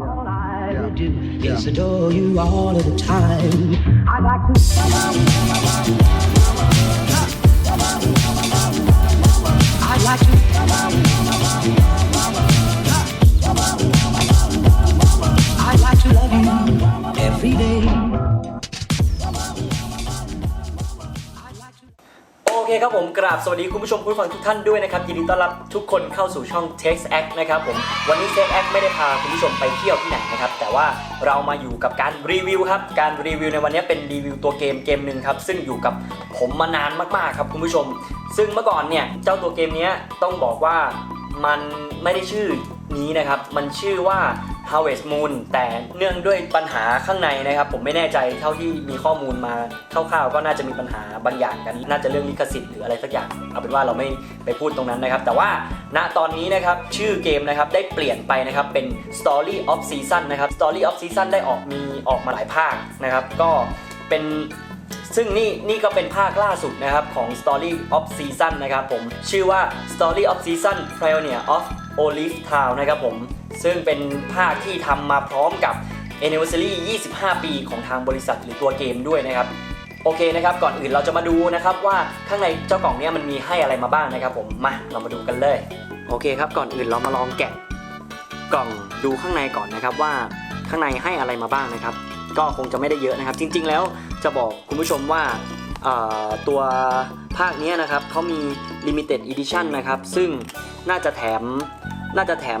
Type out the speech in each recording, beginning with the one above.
All I do is adore you all of the time. I'd like to. I'd like to. ผมกราบสวัสดีคุณผู้ชมผู้ฟังทุกท่านด้วยนะครับ ยินดีต้อนรับทุกคนเข้าสู่ช่อง Text Act นะครับผมวันนี้ Text Act ไม่ได้พาคุณผู้ชมไปเที่ยวที่ไหนนะครับ แต่ว่าเรามาอยู่กับการรีวิวครับ การรีวิวในวันนี้เป็นรีวิวตัวเกมเกมหนึ่งครับ ซึ่งอยู่กับผมมานานมากๆครับคุณผู้ชม ซึ่งเมื่อก่อนเนี่ยเจ้าตัวเกมนี้ต้องบอกว่ามันไม่ได้ชื่อนี้นะครับ มันชื่อว่า Harvest Moon แต่เนื่องด้วยปัญหาข้างในนะครับ ผมไม่แน่ใจเท่าที่มีข้อมูลมาคร่าวๆก็น่าจะมีปัญหาบางอย่างกัน น่าจะเรื่องลิขสิทธิ์หรืออะไรสักอย่างเอาเป็นว่าเราไม่ไปพูดตรงนั้นนะครับ แต่ว่าณตอนนี้นะครับชื่อเกมนะครับได้เปลี่ยนไปนะครับเป็น Story of Season นะครับ Story of Season ได้ออกมีออกมาหลายภาคนะครับ ก็เป็นซึ่งนี่นี่ก็เป็นภาคล่าสุดนะครับของ Story of Season นะครับผมชื่อว่า Story of Season Pioneer of Olive Town นะครับผมซึ่งเป็นภาคที่ทำมาพร้อมกับ Anniversary 25 ปีของทางบริษัทหรือตัวเกมด้วยนะครับโอเคนะครับก่อนอื่นเราจะมาดูนะครับว่าข้างในเจ้ากล่องนี้มันมีให้อะไรมาบ้างนะครับผมมาเรามาดูกันเลยโอเคครับก่อนอื่นเรามาลองแกะกล่องดูข้างในก่อนนะครับว่าข้างในให้อะไรมาบ้างนะครับ ก็คงจะไม่ได้เยอะนะครับ จริง ๆ แล้วจะบอกคุณผู้ชมว่า ตัวภาคนี้นะครับเขามี Limited Edition นะครับ ซึ่งน่าจะแถมน่าจะแถม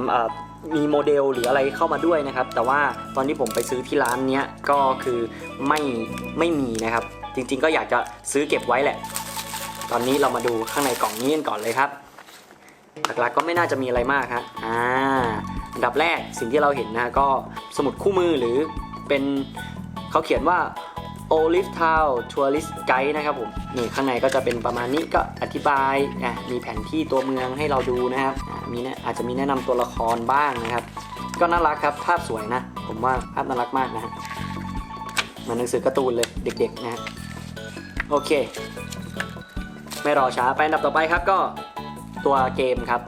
มีโมเดลหรืออะไรเข้ามาด้วยนะครับ แต่ว่าตอนที่ผมไปซื้อที่ร้านเนี้ยก็คือไม่ไม่มีนะครับ จริงๆก็อยากจะซื้อเก็บไว้แหละ ตอนนี้เรามาดูข้างในกล่องนี้กันก่อนเลยครับหลักๆก็ไม่น่าจะมีอะไรมากฮะอ่าอันดับแรกสิ่งที่เราเห็นนะก็สมุดคู่มือหรือเป็นเขาเขียนว่า Olive Town Tourist Guide นะครับผมนี่ข้างในก็จะเป็นประมาณนี้ก็อธิบายอะมีแผนที่ตัวเมืองให้เราดูนะครับมีนะอาจจะมีแนะนำตัวละครบ้างนะครับ ก็น่ารักครับภาพสวยนะ ผมว่าภาพน่ารักมากนะฮะเหมือนหนังสือการ์ตูนเลยเด็กๆนะฮะโอเค ไม่รอช้าไปอันดับต่อไปครับก็ตัวเกมครับ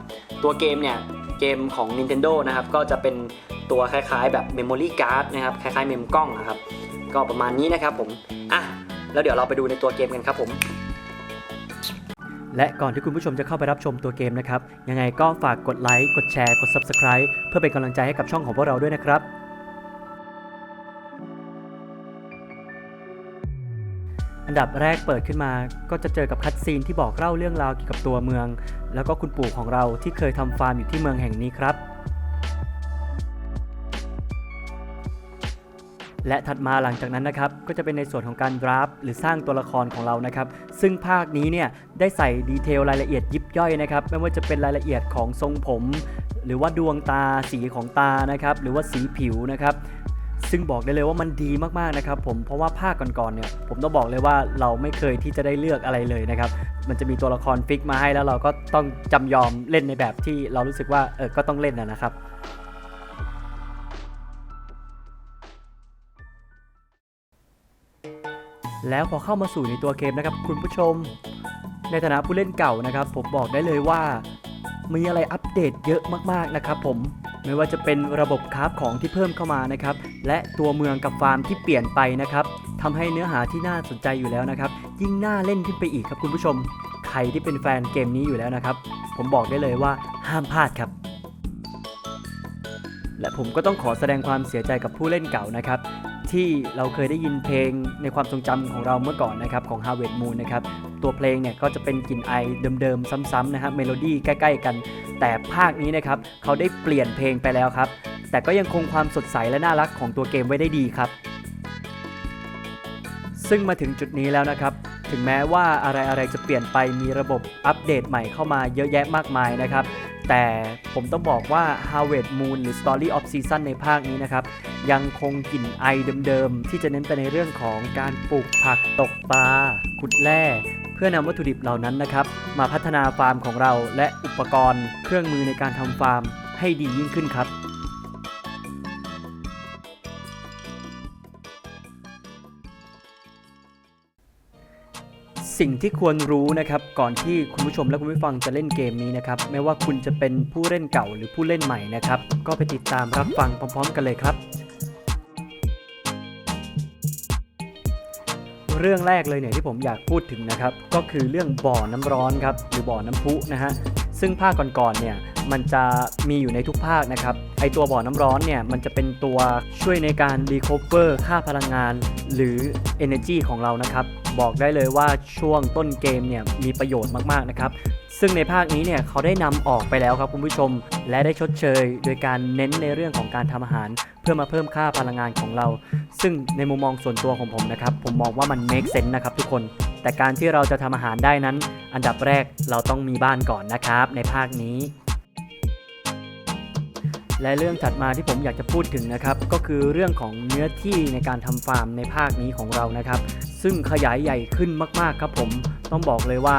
ตัวเกมเนี่ยเกมของ Nintendo นะครับก็จะเป็นตัวคล้ายๆแบบ Memory Card นะครับคล้ายๆเมมกล้องนะครับ ก็ประมาณนี้นะครับผมอะแล้วเดี๋ยวเราไปดูในตัวเกมกันครับผม และก่อนที่คุณผู้ชมจะเข้าไปรับชมตัวเกมนะครับ ยังไงก็ฝากกดไลค์ กดแชร์ กด Subscribe เพื่อเป็นกำลังใจให้กับช่องของพวกเราด้วยนะครับอันดับแรกเปิดขึ้นมาก็จะเจอกับคัดซีนที่บอกเล่าเรื่องราวเกี่ยวกับตัวเมือง แล้วก็คุณปู่ของเราที่เคยทำฟาร์มอยู่ที่เมืองแห่งนี้ครับ และถัดมาหลังจากนั้นนะครับก็จะเป็นในส่วนของการดราฟหรือสร้างตัวละครของเรานะครับซึ่งภาคนี้เนี่ยได้ใส่ดีเทลรายละเอียดยิบย่อยนะครับไม่ว่าจะเป็นรายละเอียดของทรงผม หรือว่าดวงตาสีของตานะครับหรือว่าสีผิวนะครับซึ่งบอกได้เลยว่ามันดีมากๆนะครับผมเพราะว่าภาคก่อนๆเนี่ยผมต้องบอกเลยว่าเราไม่เคยที่จะได้เลือกอะไรเลยนะครับมันจะมีตัวละครฟิกมาให้แล้วเราก็ต้องจำยอมเล่นในแบบที่เรารู้สึกว่าเออก็ต้องเล่นนะนะครับ แล้วพอเข้ามาสู่ในตัวเกมนะครับคุณผู้ชม ในฐานะผู้เล่นเก่านะครับ ผมบอกได้เลยว่า มีอะไรอัปเดตเยอะมากๆนะครับผมไม่ว่าจะเป็นระบบคราฟของที่เพิ่มเข้ามานะครับ และตัวเมืองกับฟาร์มที่เปลี่ยนไปนะครับทำให้เนื้อหาที่น่าสนใจอยู่แล้วนะครับ ยิ่งน่าเล่นขึ้นไปอีกครับคุณผู้ชม ใครที่เป็นแฟนเกมนี้อยู่แล้วนะครับ ผมบอกได้เลยว่าห้ามพลาดครับ และผมก็ต้องขอแสดงความเสียใจกับผู้เล่นเก่านะครับ ที่เราเคยได้ยินเพลงในความทรงจำของเราเมื่อก่อนนะครับของ Harvest Moon นะครับตัวเพลงเนี่ยก็จะเป็นกลิ่นไอเดิมๆ ซ้ำๆนะครับเมโลดี้ใกล้ๆกัน แต่ภาคนี้นะครับเขาได้เปลี่ยนเพลงไปแล้วครับ แต่ก็ยังคงความสดใสและน่ารักของตัวเกมไว้ได้ดีครับ ซึ่งมาถึงจุดนี้แล้วนะครับ ถึงแม้ว่าอะไรๆจะเปลี่ยนไปมีระบบอัปเดตใหม่เข้ามาเยอะแยะมากมายนะครับ แต่ผมต้องบอกว่า Harvest Moon หรือ Story of Season ในภาคนี้นะครับ ยังคงกลิ่นไอเดิมๆ ที่จะเน้นไปในเรื่องของการปลูกผักตกปลาขุดแร่เพื่อนำวัตถุดิบเหล่านั้นนะครับ มาพัฒนาฟาร์มของเราและอุปกรณ์ เครื่องมือในการทำฟาร์มให้ดียิ่งขึ้นครับ สิ่งที่ควรรู้นะครับก่อนที่คุณผู้ชมและคุณผู้ฟังจะเล่นเกมนี้นะครับไม่ว่าคุณจะเป็นผู้เล่นเก่าหรือผู้เล่นใหม่นะครับก็ไปติดตามรับฟังพร้อม ๆ กันเลยครับ เรื่องแรกเลยเนี่ยที่ผมอยากพูดถึงนะครับก็คือเรื่องบ่อน้ำร้อนครับหรือบ่อน้ำพุนะฮะซึ่งภาคก่อนๆเนี่ยมันจะมีอยู่ในทุกภาคนะครับ ไอตัวบ่อน้ำร้อนเนี่ยมันจะเป็นตัวช่วยในการรีค o เ e อร์ค่าพลังงาน หรือ energy ของเรานะครับ บอกได้เลยว่าช่วงต้นเกมเนี่ยมีประโยชน์มากๆนะครับ ซึ่งในภาคนี้เนี่ยเขาได้นำออกไปแล้วครับคุณผู้ชม และได้ชดเชย โดยการเน้นในเรื่องของการทำอาหาร เพื่อมาเพิ่มค่าพลังงานของเรา ซึ่งในมุมมองส่วนตัวของผมนะครับผมมองว่ามัน make sense นะครับทุกคน แต่การที่เราจะทำอาหารได้นั้น อันดับแรกเราต้องมีบ้านก่อนนะครับ ในภาคนี้และเรื่องถัดมาที่ผมอยากจะพูดถึงนะครับ ก็คือเรื่องของเนื้อที่ในการทำฟาร์มในภาคนี้ของเรานะครับ ซึ่งขยายใหญ่ขึ้นมากๆครับผมต้องบอกเลยว่า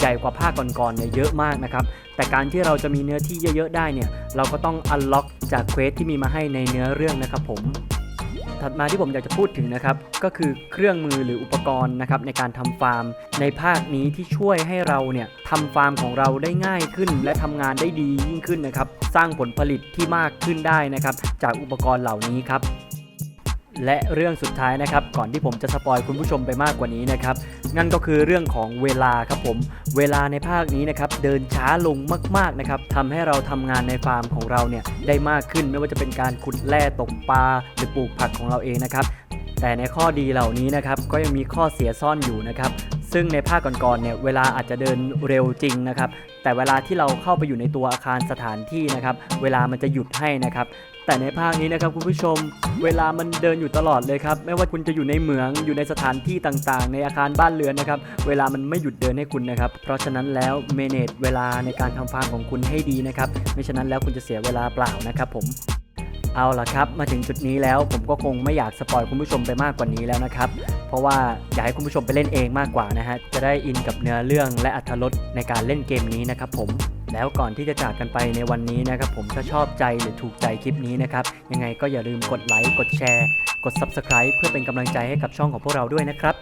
ใหญ่กว่าภาคก่อนๆเนี่ยเยอะมากนะครับ แต่การที่เราจะมีเนื้อที่เยอะๆได้เนี่ย เราก็ต้องอันล็อกจากเควสที่มีมาให้ในเนื้อเรื่องนะครับผมถัดมาที่ผมอยากจะพูดถึงนะครับก็คือเครื่องมือหรืออุปกรณ์นะครับในการทำฟาร์ม ในภาคนี้ที่ช่วยให้เราเนี่ยทำฟาร์มของเราได้ง่ายขึ้น และทำงานได้ดียิ่งขึ้นนะครับ สร้างผลผลิตที่มากขึ้นได้นะครับ จากอุปกรณ์เหล่านี้ครับ และเรื่องสุดท้ายนะครับก่อนที่ผมจะสปอยคุณผู้ชมไปมากกว่านี้นะครับนั่นก็คือเรื่องของเวลาครับผม เวลาในภาคนี้นะครับเดินช้าลงมากๆนะครับทำให้เราทำงานในฟาร์มของเราเนี่ยได้มากขึ้นไม่ว่าจะเป็นการขุดแร่ตกปลาหรือปลูกผักของเราเองนะครับแต่ในข้อดีเหล่านี้นะครับก็ยังมีข้อเสียซ่อนอยู่นะครับซึ่งในภาคก่อนๆเนี่ยเวลาอาจจะเดินเร็วจริงนะครับแต่เวลาที่เราเข้าไปอยู่ในตัวอาคารสถานที่นะครับเวลามันจะหยุดให้นะครับ แต่ในภาคนี้นะครับคุณผู้ชม เวลามันเดินอยู่ตลอดเลยครับ ไม่ว่าคุณจะอยู่ในเหมืองอยู่ในสถานที่ต่างๆ ในอาคารบ้านเรือนนะครับ เวลามันไม่หยุดเดินให้คุณนะครับ เพราะฉะนั้นแล้วเมเนจเวลาในการทำฟาร์มของคุณให้ดีนะครับ ไม่ฉะนั้นแล้วคุณจะเสียเวลาเปล่านะครับผมเอาล่ะครับ มาถึงจุดนี้แล้วผมก็คงไม่อยากสปอยคุณผู้ชมไปมากกว่านี้แล้วนะครับ เพราะว่าอยากให้คุณผู้ชมไปเล่นเองมากกว่านะฮะ จะได้อินกับเนื้อเรื่องและอัธรสในการเล่นเกมนี้นะครับผม แล้วก่อนที่จะจากกันไปในวันนี้นะครับผมถ้าชอบใจหรือถูกใจคลิปนี้นะครับยังไงก็อย่าลืมกดไลค์กดแชร์ กด Subscribe เพื่อเป็นกำลังใจให้กับช่องของพวกเราด้วยนะครับ